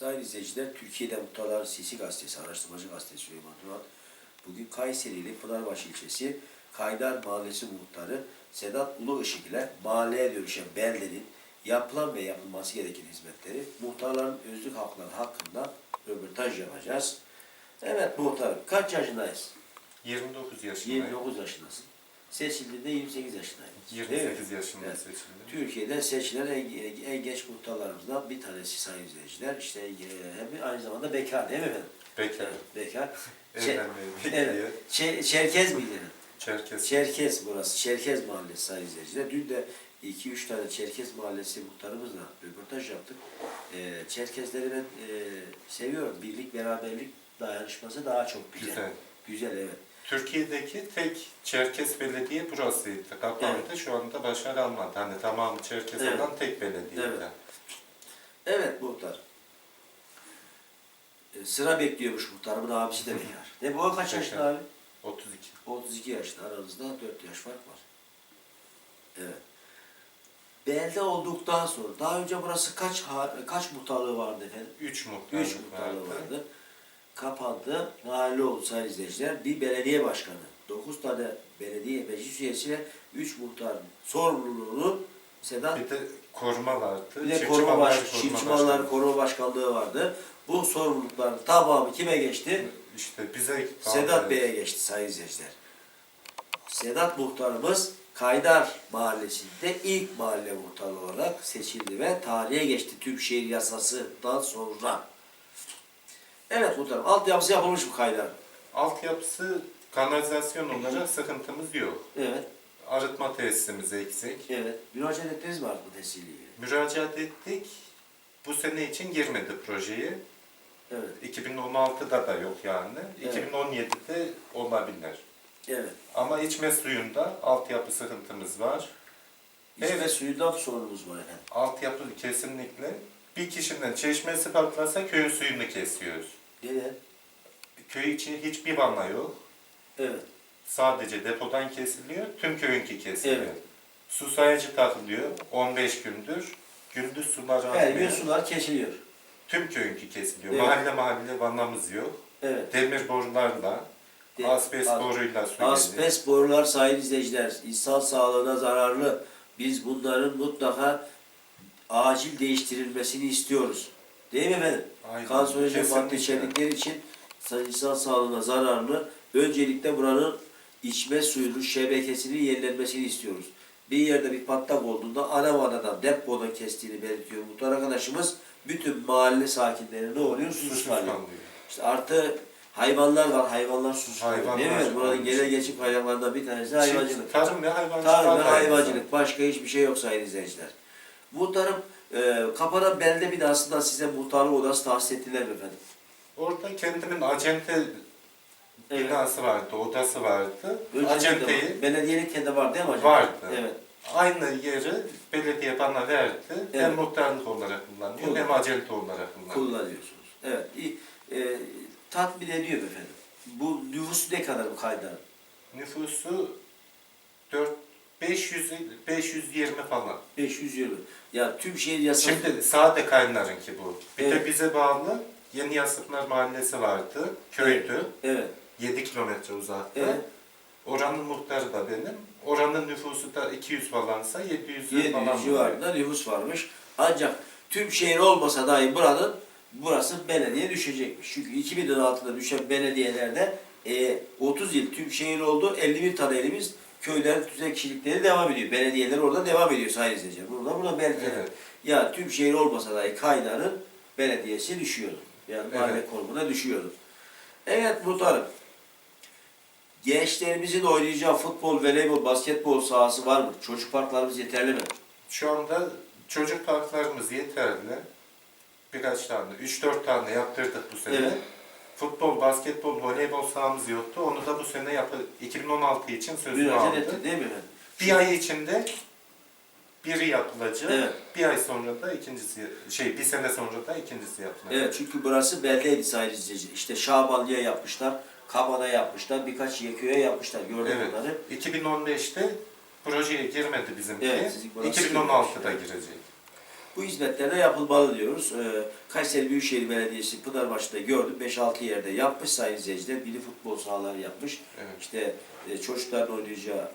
Sayın izleyiciler, Türkiye'de Muhtarların Sesi Gazetesi, Araştırmacı Gazetesi Süleyman Duran, bugün Kayserili Pınarbaşı ilçesi Kaydar Mahallesi Muhtarı Sedat Uluışık ile mahalleye dönüşen beldenin yapılan ve yapılması gereken hizmetleri, muhtarların özlük hakları hakkında röportaj yapacağız. Evet muhtarım, kaç yaşındayız? 29 yaşındayım. 29 yaşındasın. Seçildiğinde 28 yaşındaydın. Değil mi? 28 yaşında Evet. seçildim. Türkiye'den seçilen en, en genç muhtarlarımızdan bir tanesi sayın izleyiciler. İşte e, hem aynı zamanda bekar değil mi efendim? Bekar. Evet, bekar. Evet. bekliyor. Çe- Çerkez miydi? Çerkes. Çerkez burası. Çerkez mahallesi sayın izleyiciler. Dün de 2-3 tane Çerkez mahallesi muhtarımızla röportaj yaptık. Ee, Çerkezleri ben e, seviyorum. Birlik, beraberlik dayanışması daha çok güzel. Güzel. Güzel evet. Türkiye'deki tek Çerkes belediye burasıydı. Kapandı. Şu anda başarı almadı. Hani tamam Çerkes Evet. olan tek belediye. Evet. Evet muhtar. Ee, sıra bekliyormuş muhtarımın abisi de bekar. Ne bu kaç yaşında abi? 32. 32 yaşında aranızda 4 yaş fark var. Evet. Belde olduktan sonra daha önce burası kaç kaç muhtarlığı vardı efendim? 3 muhtar 3 muhtarlığı vardı. Kapandı. Mahalle oldu sayın izleyiciler. Bir belediye başkanı, 9 tane belediye meclis üyesi ve 3 muhtarın sorumluluğunu Sedat Bir de koruma vardı. bir de koruma baş, başkanı. koruma başkanlığı vardı. Bu sorumlulukların tamamı kime geçti? İşte bize Sedat Bey'e geçti sayın izleyiciler. Sedat muhtarımız Kaydar Mahallesi'nde ilk mahalle muhtarı olarak seçildi ve tarihe geçti tüm şehir yasasından sonra. Evet muhtarım, altyapısı yapılmış mı Kaydar? Altyapısı kanalizasyon olarak sıkıntımız yok. Evet, Arıtma tesisimiz eksik. evet. Müracaat ettiniz mi artma tesisiyle ilgili? Müracaat ettik. Bu sene için girmedi projeye. Evet, 2016'da da yok yani. Evet. 2017'de olabilir. evet. Ama içme suyunda altyapı sıkıntımız var. İçme Evet. suyundan sorunumuz var efendim. Altyapı kesinlikle. Bir kişinin çeşmesi patlasa köyün suyunu kesiyoruz. Neden? Köy için hiçbir vana yok. Evet, Sadece depodan kesiliyor, tüm köyünki kesiliyor. Evet. Su sayacı takılıyor 15 gündür. Gündüz sular her gün sular kesiliyor. Tüm köyünki kesiliyor. Evet. Mahalle mahalle vanamız yok. Evet. Demir borularla, De- asbest az- boruyla su. Asbest borular sayın izleyiciler, insan sağlığına zararlı. Biz bunların mutlaka acil değiştirilmesini istiyoruz. Değil mi efendim? Aynen, Kanserojen madde içerdikleri için insan sağlığına zararlı. Öncelikle buranın içme suyunun şebekesinin yenilenmesini istiyoruz. Bir yerde bir patlak olduğunda ana vanadan depodan kestiğini belirtiyor muhtar arkadaşımız. Bütün mahalle sakinleri ne oluyor? Susuz kalıyor. işte artı hayvanlar var. Hayvanlar susuz. Hayvanlar Değil mi? Buranın genel geçim hayvanlarından bir tanesi hayvancılık. Tarım ve hayvancılık. Tarım ve hayvancılık. Başka hiçbir şey yok sayın izleyiciler. Muhtarım e, kapanan belde bir de aslında size muhtarlık odası tahsis ettiler mi efendim? Orada kendimin acente Evet. binası vardı, odası vardı. Öncelikle Acenteyi var. Belediyelik de var değil mi acaba? Vardı. Evet. aynı yeri belediye bana verdi. Evet. Hem muhtarlık olarak kullanıyor Kullan- hem acente olarak kullanıyor. Kullanıyorsunuz. Evet. İyi. E, tatmin ediyor efendim? Bu nüfus ne kadar bu kaydar? Nüfusu 4 500 520 falan. 520. Ya tüm şehir yasası. Şimdi sade kaynarınki bu. Bir Evet. de bize bağlı Yeni Yasıklar Mahallesi vardı. Köydü. Evet. 7 kilometre uzakta. Evet. Oranın muhtarı da benim. Oranın nüfusu da 200 falansa 700 700 falan. civarında nüfus varmış. Ancak tüm şehir olmasa dahi buranın burası belediye düşecekmiş. Çünkü 2000'in altında düşen belediyelerde e, 30 yıl tüm şehir oldu. 51 tane elimiz köylerin tüzel kişilikleri devam ediyor. Belediyeler orada devam ediyor sayın izleyiciler. Burada burada belediyeler. Evet. Ya tüm şehir olmasa dahi Kaydar'ın belediyesi düşüyordu. Yani mahalle Evet. konumuna düşüyordu. Evet muhtarım. Gençlerimizin oynayacağı futbol, voleybol, basketbol sahası var mı? Çocuk parklarımız yeterli mi? Şu anda çocuk parklarımız yeterli. Birkaç tane, 3-4 tane yaptırdık bu sene. Evet. Futbol, basketbol, voleybol sahamız yoktu. Onu da bu sene yapı 2016 için sözünü Müracaat aldı. etti değil mi efendim? Bir ay içinde biri yapılacak. Evet. Bir ay sonra da ikincisi, şey bir sene sonra da ikincisi yapılacak. Evet çünkü burası beldeydi sayın izleyici. İşte Şabanlı'ya yapmışlar, Kabana yapmışlar, birkaç Yeköy'e yapmışlar. Gördüm Evet. bunları. 2015'te projeye girmedi bizimki. Evet, sizin burası 2016'da girecek. Bu hizmetler de yapılmalı diyoruz. Ee, Kayseri Büyükşehir Belediyesi Pınarbaşı'da gördüm. 5-6 yerde yapmış sayın izleyiciler. Mini futbol sahaları yapmış. Evet. İşte e, çocukların oynayacağı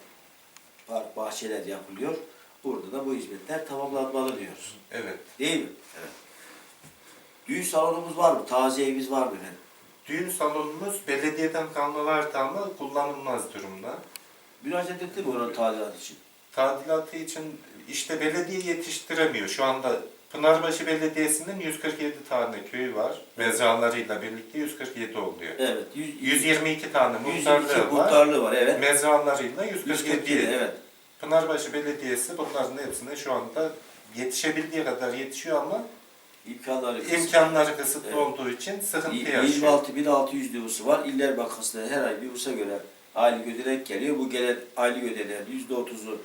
park, bahçeler yapılıyor. Burada da bu hizmetler tamamlanmalı diyoruz. Evet. Değil mi? Evet. Düğün salonumuz var mı? Taziyemiz var mı efendim? Düğün salonumuz belediyeden kalma vardı ama kullanılmaz durumda. Müracaat etti mi oranın tadilat için? Tadilatı için işte belediye yetiştiremiyor. Şu anda Pınarbaşı Belediyesi'nin 147 tane köyü var. Mezralarıyla birlikte 147 oluyor. Evet. 100, 122 tane 122 muhtarlığı var. muhtarlığı var. Evet. Mezralarıyla 147. 147 evet. Pınarbaşı Belediyesi bunların hepsine şu anda yetişebildiği kadar yetişiyor ama İmkanları kısıtlı. imkanları kısıtlı Evet. olduğu için sıkıntı yaşıyor. 26.600 nüfusu var. İller Bankası'nda her ay nüfusa göre aylık ödenek geliyor. Bu gelen aylık ödeneğin %30'u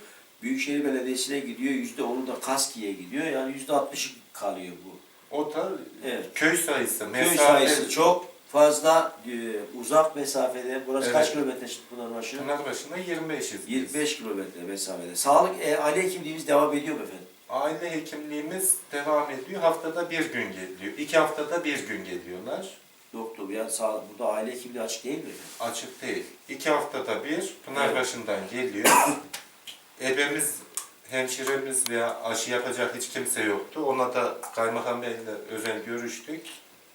Büyükşehir Belediyesi'ne gidiyor. %10'u da KASKİ'ye gidiyor. Yani %60 kalıyor bu. O da Evet. köy sayısı, Köy mesafe, sayısı çok fazla e, uzak mesafede. Burası Evet. kaç kilometre şimdi Pınarbaşı? Pınarbaşı'na 25'iz biz. 25 kilometre mesafede. Sağlık, e, aile hekimliğimiz devam ediyor mu efendim? Aile hekimliğimiz devam ediyor. Haftada bir gün geliyor. İki haftada bir gün geliyorlar. Doktor, yani sağlık, burada aile hekimliği açık değil mi? Açık değil. İki haftada bir Pınarbaşı'ndan geliyor. Ebemiz, hemşiremiz veya aşı yapacak hiç kimse yoktu. Ona da Kaymakam Bey'le özel görüştük.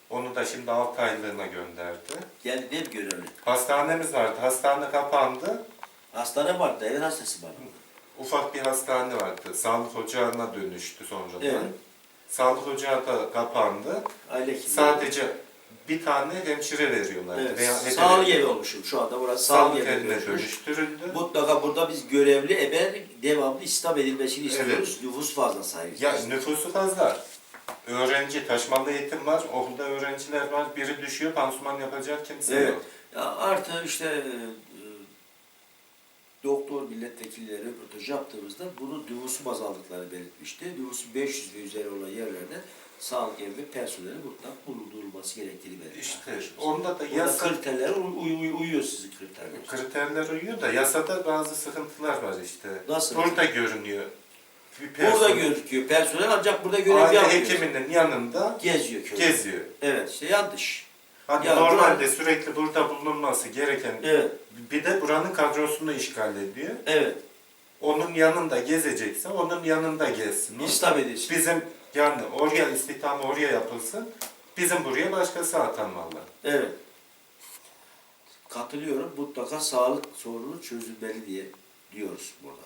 Onu da şimdi 6 aylığına gönderdi. Yani ne görevli? Hastanemiz vardı. Hastane kapandı. Hastane vardı, devlet hastası var. Ufak bir hastane vardı. Sağlık ocağına dönüştü sonradan. Evet. Sağlık ocağı da kapandı. Aile hekimliği. Sadece bir tane hemşire veriyorlardı. Evet. Veya Sağlık evi olmuşum şu anda burası sağlık Sağlık evi evine dönüştürüldü. Mutlaka burada biz görevli ebe devamlı istihdam edilmesini istiyoruz. Nüfus fazla sahibiz. Ya nüfusu fazla. Öğrenci, taşmalı eğitim var, okulda öğrenciler var. Biri düşüyor, pansuman yapacak kimse Evet. yok. Ya artı işte e, e, doktor milletvekilleri röportaj yaptığımızda bunu nüfusu baz aldıklarını belirtmişti. Nüfusu 500 ve üzeri olan yerlerde sağlık evi ve personeli mutlak bulundurulması gerektiğini belirtti. İşte onda da yasa kriterlere uy, uy, uyuyor sizin kriterleriniz. kriterler uyuyor da yasada bazı sıkıntılar var işte. Nasıl? Burada görünüyor. Bir Burada personel- gözüküyor personel ancak burada görev Aile yapmıyor. hekiminin yanında Geziyor köyde. geziyor. Evet işte yanlış. Hani Ya normalde sürekli burada bulunması gereken Evet, bir de buranın kadrosunu işgal ediyor. evet. Onun yanında gezecekse onun yanında gezsin. İslam edilsin. Bizim yani oraya istihdamı oraya yapılsın. Bizim buraya başkası atanmalı. Evet. Katılıyorum. Mutlaka sağlık sorunu çözülmeli diye diyoruz burada.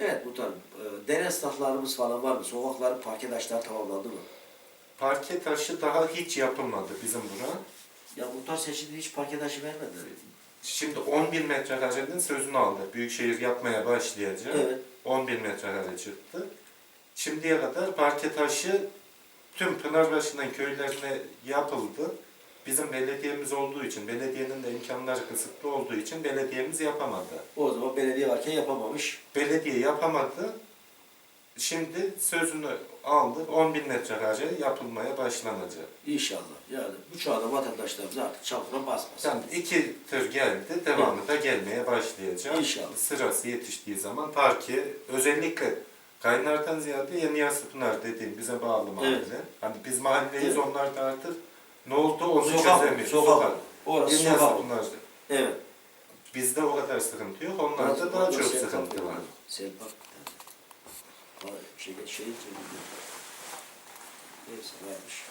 Evet muhtarım. E, dere esnaflarımız falan var mı? Sokakların parke taşları tamamlandı mı? Parke taşı daha hiç yapılmadı bizim bura. Ya muhtar seçimde hiç parke taşı vermediler. Şimdi 10 bin metrekarenin sözünü aldık. Büyükşehir yapmaya başlayacak. Evet. 10 bin metrekare çıktı. Şimdiye kadar parke taşı tüm Pınarbaşı'ndan köylerine yapıldı. Bizim belediyemiz olduğu için, belediyenin de imkanları kısıtlı olduğu için belediyemiz yapamadı. O zaman belediye varken yapamamış. Belediye yapamadı. Şimdi sözünü aldı. 10 bin metrekare yapılmaya başlanacak. İnşallah. Yani bu çağda vatandaşlarımız artık çamura basmasın. Yani iki tır geldi, devamı da gelmeye başlayacak. İnşallah. Sırası yetiştiği zaman parke, özellikle Kaynar'dan ziyade Yeni Yasıpınar dediğim bize bağlı mahalle. Evet. Hani biz mahalleyiz, Evet. onlar da artık ne oldu onu Sokak, çözemiyor. sokak. Orası Yeni sokak. Yasıpınar. Evet. Bizde o kadar sıkıntı yok, onlarda daha çok sıkıntı var. Sen bak. Vay, Şey, şey, şey, Neyse varmış.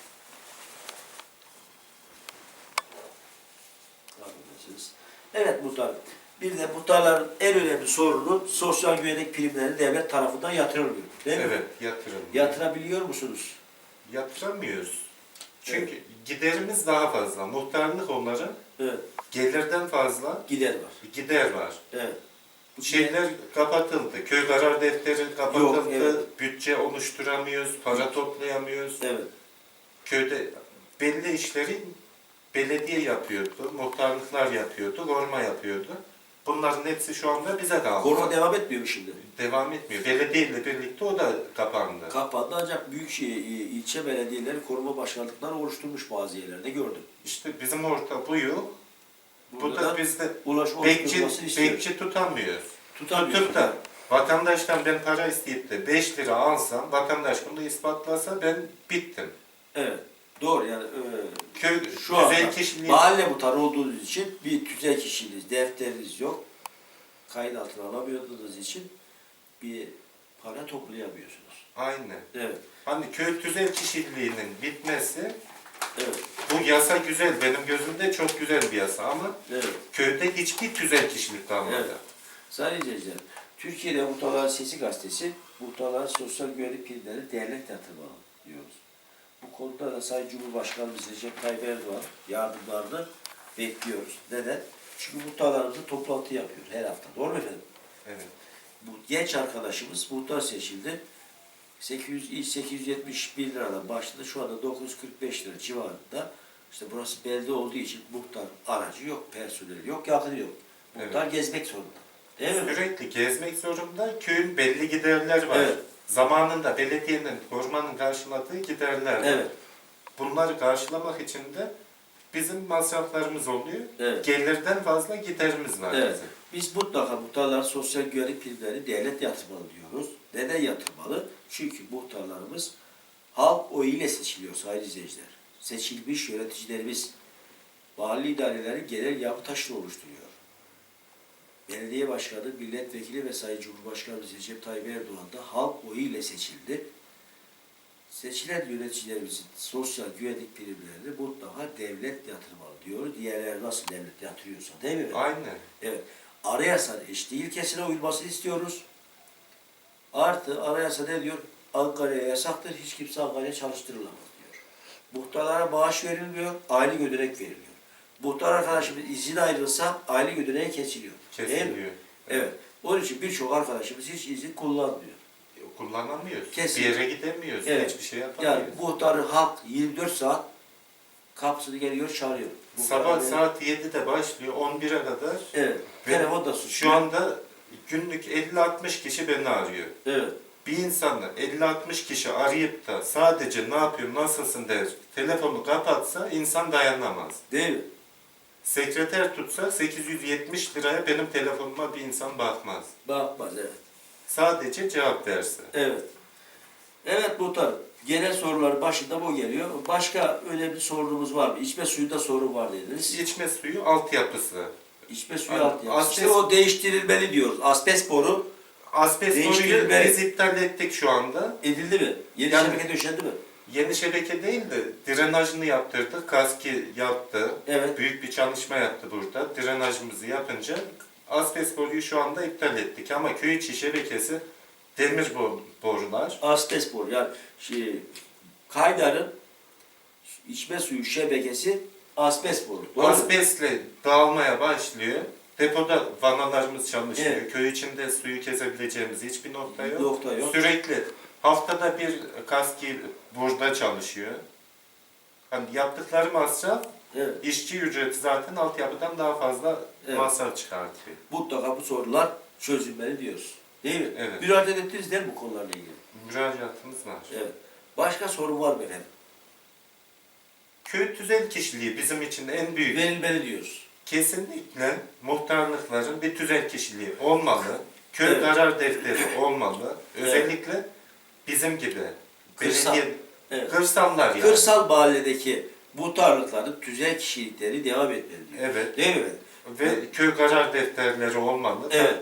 Evet muhtar. Bir de muhtarların en önemli sorunu sosyal güvenlik primleri devlet tarafından yatırılmıyor. Değil mi? Evet, yatırım. Yatırabiliyor musunuz? Yatıramıyoruz. Çünkü giderimiz daha fazla. Muhtarlık onların Evet. gelirden fazla Gider var. gider var. Evet. Bu Şeyler kapatıldı. Köy karar defteri kapatıldı. Yok, evet. Bütçe oluşturamıyoruz, para toplayamıyoruz. Evet. Köyde belli işleri belediye yapıyordu, muhtarlıklar yapıyordu, koruma yapıyordu. Bunların hepsi şu anda bize kaldı. Koruma devam etmiyor mu şimdi? Devam etmiyor. Belediye ile birlikte o da kapandı. Kapandı ancak büyükşehir il- ilçe belediyeleri koruma başkanlıkları oluşturmuş bazı yerlerde gördüm. işte bizim orta bu yok. Bu Burada da bizde ulaş bekçi, bekçi tutamıyoruz. Tutamıyor. Tutup da Vatandaştan ben para isteyip de 5 lira alsam, vatandaş bunu ispatlasa ben bittim. Evet. Doğru yani. e, Köy Şu anda kişiliği mahalle muhtarı olduğunuz için bir tüzel kişiliğiniz, defteriniz yok. Kayıt altına alamadığınız için bir para toplayamıyorsunuz. aynı. Evet. Hani köy tüzel kişiliğinin bitmesi Evet. bu yasa güzel. Benim gözümde çok güzel bir yasa ama Evet. köyde hiçbir tüzel kişilik kalmadı. Evet. Sayın izleyiciler, Türkiye'de Muhtarların Sesi Gazetesi, muhtarların sosyal güvenlik primleri devlet yatırmalı diyoruz. Bu konuda da Sayın Cumhurbaşkanımız Recep Tayyip Erdoğan yardımlarını bekliyoruz. Neden? Çünkü muhtarlarımızla toplantı yapıyor her hafta. Doğru mu efendim? Evet. Bu genç arkadaşımız muhtar seçildi. 800, ilk 871 liradan başladı. Şu anda 945 lira civarında. İşte burası belde olduğu için muhtar aracı yok, personeli yok, yakını yok. Muhtar gezmek zorunda. Değil mi? Sürekli gezmek zorunda. Köyün belli giderler var. Evet. Zamanında belediyenin, ormanın karşıladığı giderler. Evet. Bunları karşılamak için de bizim masraflarımız oluyor. Evet. Gelirden fazla giderimiz var Evet. bizim. Biz mutlaka muhtarlar sosyal güvenlik primlerini devlet yatırmalı diyoruz. Neden yatırmalı? Çünkü muhtarlarımız halk oyu ile seçiliyor sayın izleyiciler. Seçilmiş yöneticilerimiz mahalli idarelerin genel yapı taşını oluşturuyor. Belediye başkanı, milletvekili ve sayın Cumhurbaşkanımız Recep Tayyip Erdoğan da halk oyu ile seçildi. Seçilen yöneticilerimizin sosyal güvenlik primlerini mutlaka devlet yatırmalı diyoruz. Diğerleri nasıl devlet yatırıyorsa değil mi? efendim? Aynen. Evet. Anayasanın eşit ilkesine uyulmasını istiyoruz. Artı anayasa ne diyor? Ankara'ya yasaktır. Hiç kimse Ankara'ya çalıştırılamaz diyor. Muhtarlara maaş verilmiyor. Aylık ödenek veriliyor. Muhtar arkadaşımız izin ayrılsa aylık ödeneği kesiliyor. Kesiliyor. Evet. Onun için birçok arkadaşımız hiç izin kullanmıyor. Kullanamıyoruz. Kesin. Bir yere gidemiyoruz. Evet. Hiçbir şey Yani yapamıyoruz. muhtarı halk 24 saat kapısını geliyor çağırıyor. Sabah Muhtar- saat 7'de başlıyor. 11'e kadar. Evet. Ve Telefon da suçluyor. Şu anda günlük 50-60 kişi beni arıyor. Evet. Bir insanı 50-60 kişi arayıp da sadece ne yapıyorsun, nasılsın der, telefonu kapatsa insan dayanamaz. Değil mi? Sekreter tutsa 870 liraya benim telefonuma bir insan bakmaz. Bakmaz evet. Sadece cevap verse. Evet. Evet muhtar. Genel sorular başında bu geliyor. Başka önemli sorunumuz var mı? İçme suyunda sorun var dediniz. İçme suyu altyapısı. İçme suyu As- altyapısı. İşte asbest- o değiştirilmeli diyoruz. Asbest boru Asbest boruyu biz iptal ettik şu anda. edildi mi? Yeni Yani- şebeke döşendi mi? Yeni şebeke değil de drenajını yaptırdık. Kaski yaptı. Evet. Büyük bir çalışma yaptı burada. Drenajımızı yapınca asbest boruyu şu anda iptal ettik. Ama köy içi şebekesi demir bo- borular. Asbest boru. Yani şey, Kaydar'ın içme suyu şebekesi asbest boru. Doğru mu? Asbestle dağılmaya başlıyor. Depoda vanalarımız çalışıyor. Evet. Köy içinde suyu kesebileceğimiz hiçbir nokta yok. Nokta yok. Sürekli haftada bir kaski burada çalışıyor. Hani yaptıkları masraf Evet. işçi ücreti zaten altyapıdan daha fazla Evet. masraf çıkartıyor. Mutlaka bu sorular çözülmeli diyoruz. Değil mi? Evet. Müracaat ettiniz değil mi bu konularla ilgili? Müracaatımız var. Evet. Başka sorun var mı efendim? Köy tüzel kişiliği bizim için en büyük. Verilmeli diyoruz. Kesinlikle muhtarlıkların bir tüzel kişiliği olmalı. Köy Evet. karar defteri olmalı. Özellikle bizim gibi. Kırsal. Belediye, Evet. kırsallar yani. Kırsal mahalledeki muhtarlıkların tüzel kişilikleri devam etmeli diyor. Evet. Değil mi efendim? Ve köy karar defterleri olmalı. Evet.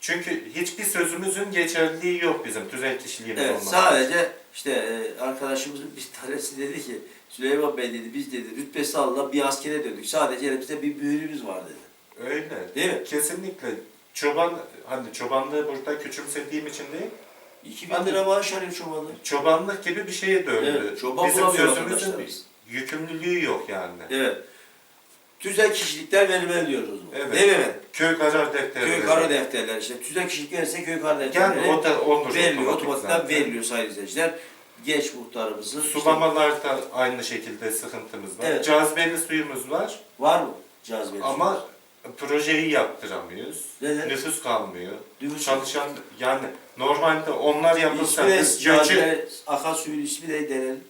Çünkü hiçbir sözümüzün geçerliliği yok bizim tüzel kişiliğimiz Evet. olmalı. Sadece işte e, arkadaşımızın bir tanesi dedi ki Süleyman Bey dedi biz dedi rütbesi alınan bir askere döndük. Sadece elimizde bir mühürümüz var dedi. Öyle. Değil mi? Kesinlikle. Çoban, hani çobanlığı burada küçümsediğim için değil, 2000 lira maaş alıyor çobanlar. çobanlık gibi bir şeye döndü. Evet, çoban Bizim bulamıyor sözümüzün yükümlülüğü yok yani. Evet. Tüzel kişilikler verilmeli diyoruz o zaman. Evet. Değil mi? Köy karar defteri. Köy kara defterler işte. Tüzel kişilik gelirse köy kara defterleri Yani o da olur. veriliyor. otomatik Otomatikten zaten. veriliyor sayın izleyiciler. Genç muhtarımızın işte- Sulamalarda aynı şekilde sıkıntımız var. Evet. Cazibeli suyumuz var var mı cazibeli? ama projeyi yaptıramıyoruz. Neden? Nüfus kalmıyor. Nüfus- Çalışan yani normalde onlar yapılsa biz göçü cazibeli, akan suyun ismi de denelim.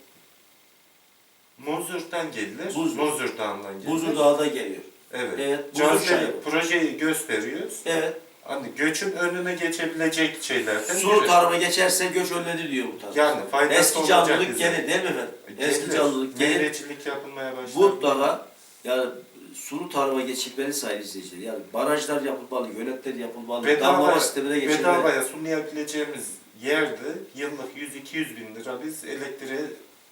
Muzur'dan gelir. Muzur. Muzur Dağı'ndan gelir. Buzur Dağı'da geliyor. Evet. Evet, Muzur Cazibeli çayı. projeyi gösteriyoruz. Evet. Hani göçün önüne geçebilecek şeylerden Sulu biri. tarıma geçerse göç önledi diyor bu tarım. Yani faydası Eski canlılık gelir değil mi efendim? Eski Gelir. canlılık gelir. Meyvecilik yapılmaya başlar. Mutlaka yani sulu tarıma geçilmeli sayılı izleyiciler. Yani barajlar yapılmalı, göletler yapılmalı, damlama sistemine geçilmeli. bedavaya sulayabileceğimiz yerde yıllık 100-200 bin lira biz elektriğe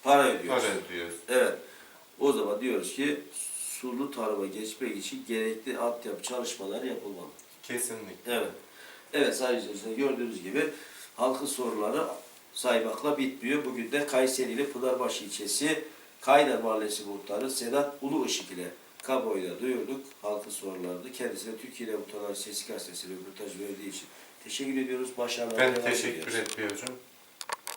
Para ödüyoruz. para ödüyoruz. Evet. O zaman diyoruz ki sulu tarıma geçmek için gerekli altyapı çalışmaları yapılmalı. Kesinlikle. Evet. Evet sayın izleyiciler gördüğünüz gibi halkın soruları saymakla bitmiyor. Bugün de Kayseri ile Pınarbaşı ilçesi Kaydar Mahallesi Muhtarı Sedat Ulu Işık ile kamuoyuna duyurduk halkın sorularını. Kendisine Türkiye ile Muhtarlar Sesi Gazetesi'ne röportaj verdiği için teşekkür ediyoruz. Başarılar. Ben teşekkür ediyorum.